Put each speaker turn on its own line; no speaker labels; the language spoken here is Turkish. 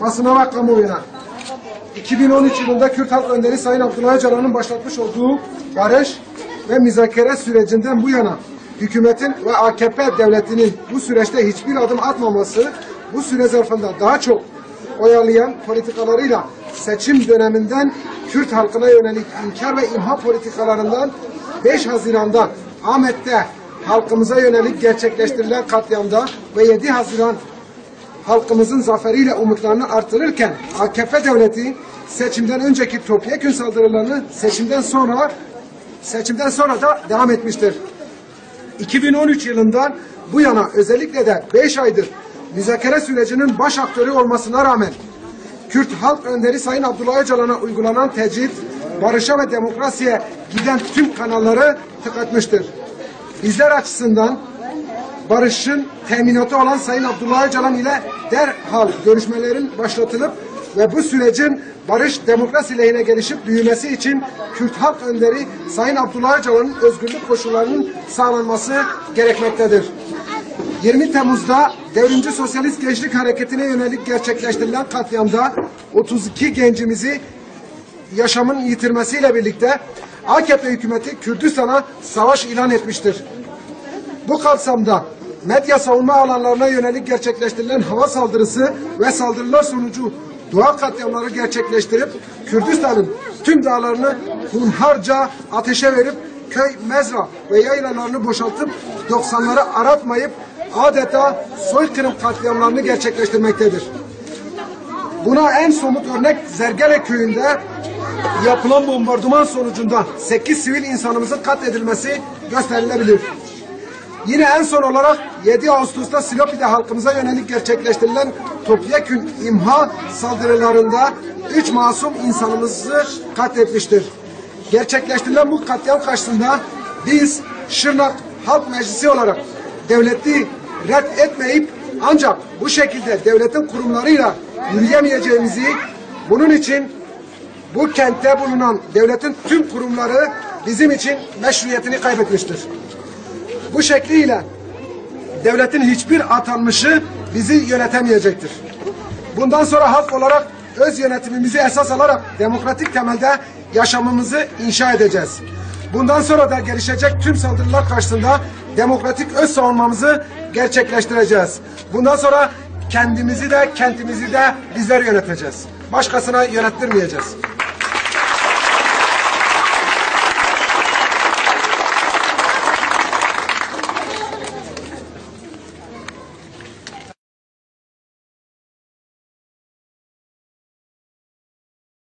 Basına ve kamuoyuna. 2013 yılında Kürt Halk Önderi Sayın Abdullah Öcalan'ın başlatmış olduğu barış ve müzakere sürecinden bu yana hükümetin ve AKP devletinin bu süreçte hiçbir adım atmaması bu süre zarfında daha çok oyalayan politikalarıyla seçim döneminden Kürt halkına yönelik inkar ve imha politikalarından 5 Haziran'da Ahmet'te halkımıza yönelik gerçekleştirilen katliamda ve 7 Haziran halkımızın zaferiyle umutlarını artırırken AKP devleti seçimden önceki topyekün saldırılarını seçimden sonra seçimden sonra da devam etmiştir. 2013 yılından bu yana özellikle de 5 aydır müzakere sürecinin baş aktörü olmasına rağmen Kürt Halk Önderi Sayın Abdullah Öcalan'a uygulanan tecrit, barışa ve demokrasiye giden tüm kanalları tıkatmıştır. Bizler açısından barışın teminatı olan Sayın Abdullah Öcalan ile derhal görüşmelerin başlatılıp ve bu sürecin barış demokrasi lehine gelişip büyümesi için Kürt Halk Önderi Sayın Abdullah Öcalan'ın özgürlük koşullarının sağlanması gerekmektedir. 20 Temmuz'da Devrimci Sosyalist Gençlik Hareketi'ne yönelik gerçekleştirilen katliamda 32 gencimizi yaşamın yitirmesiyle birlikte AKP hükümeti Kürdistan'a savaş ilan etmiştir. Bu kapsamda medya savunma alanlarına yönelik gerçekleştirilen hava saldırısı ve saldırılar sonucu doğa katliamları gerçekleştirip Kürdistan'ın tüm dağlarını hunharca ateşe verip köy, mezra ve yaylalarını boşaltıp 90'ları aratmayıp adeta soykırım katliamlarını gerçekleştirmektedir. Buna en somut örnek Zergele köyünde yapılan bombardıman sonucunda 8 sivil insanımızın katledilmesi gösterilebilir. Yine en son olarak 7 Ağustos'ta Silopi'de halkımıza yönelik gerçekleştirilen topyekün imha saldırılarında 3 masum insanımızı katletmiştir. Gerçekleştirilen bu katliam karşısında biz Şırnak Halk Meclisi olarak devleti red etmeyip ancak bu şekilde devletin kurumlarıyla yürüyemeyeceğimizi bunun için bu kentte bulunan devletin tüm kurumları bizim için meşruiyetini kaybetmiştir. Bu şekliyle devletin hiçbir atanmışı bizi yönetemeyecektir. Bundan sonra halk olarak öz yönetimimizi esas alarak demokratik temelde yaşamımızı inşa edeceğiz. Bundan sonra da gelişecek tüm saldırılar karşısında demokratik öz savunmamızı gerçekleştireceğiz. Bundan sonra kendimizi de kentimizi de bizler yöneteceğiz. Başkasına yönettirmeyeceğiz.